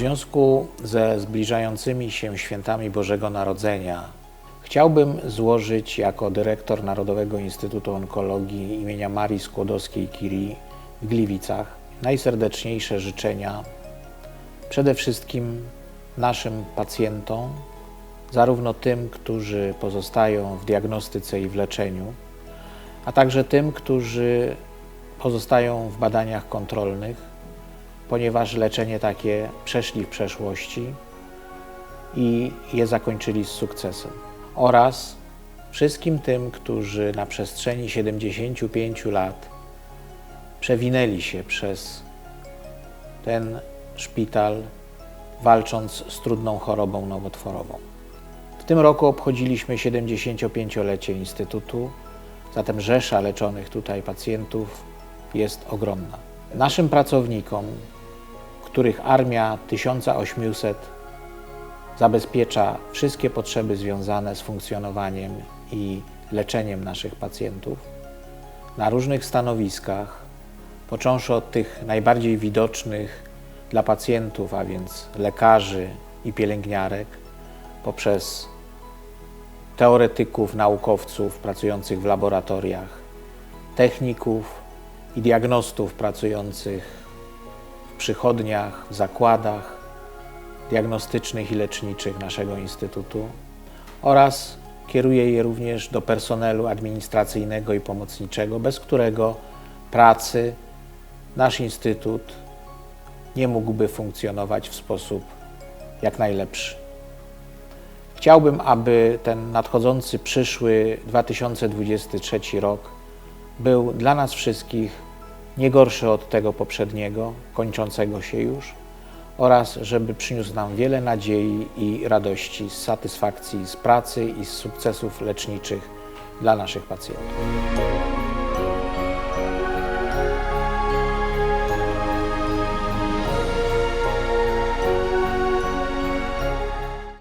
związku ze zbliżającymi się świętami Bożego Narodzenia chciałbym złożyć jako dyrektor Narodowego Instytutu Onkologii imienia Marii Skłodowskiej-Curie w Gliwicach najserdeczniejsze życzenia przede wszystkim naszym pacjentom, zarówno tym, którzy pozostają w diagnostyce i w leczeniu, a także tym, którzy pozostają w badaniach kontrolnych, ponieważ leczenie takie przeszli w przeszłości i je zakończyli z sukcesem. Oraz wszystkim tym, którzy na przestrzeni 75 lat przewinęli się przez ten szpital, walcząc z trudną chorobą nowotworową. W tym roku obchodziliśmy 75-lecie Instytutu, zatem rzesza leczonych tutaj pacjentów jest ogromna. Naszym pracownikom, których armia 1800 zabezpiecza wszystkie potrzeby związane z funkcjonowaniem i leczeniem naszych pacjentów, na różnych stanowiskach, począwszy od tych najbardziej widocznych dla pacjentów, a więc lekarzy i pielęgniarek, poprzez teoretyków, naukowców pracujących w laboratoriach, techników i diagnostów pracujących przychodniach, zakładach diagnostycznych i leczniczych naszego Instytutu oraz kieruję je również do personelu administracyjnego i pomocniczego, bez którego pracy nasz Instytut nie mógłby funkcjonować w sposób jak najlepszy. Chciałbym, aby ten nadchodzący przyszły 2023 rok był dla nas wszystkich nie gorszy od tego poprzedniego, kończącego się już, oraz żeby przyniósł nam wiele nadziei i radości z satysfakcji z pracy i z sukcesów leczniczych dla naszych pacjentów.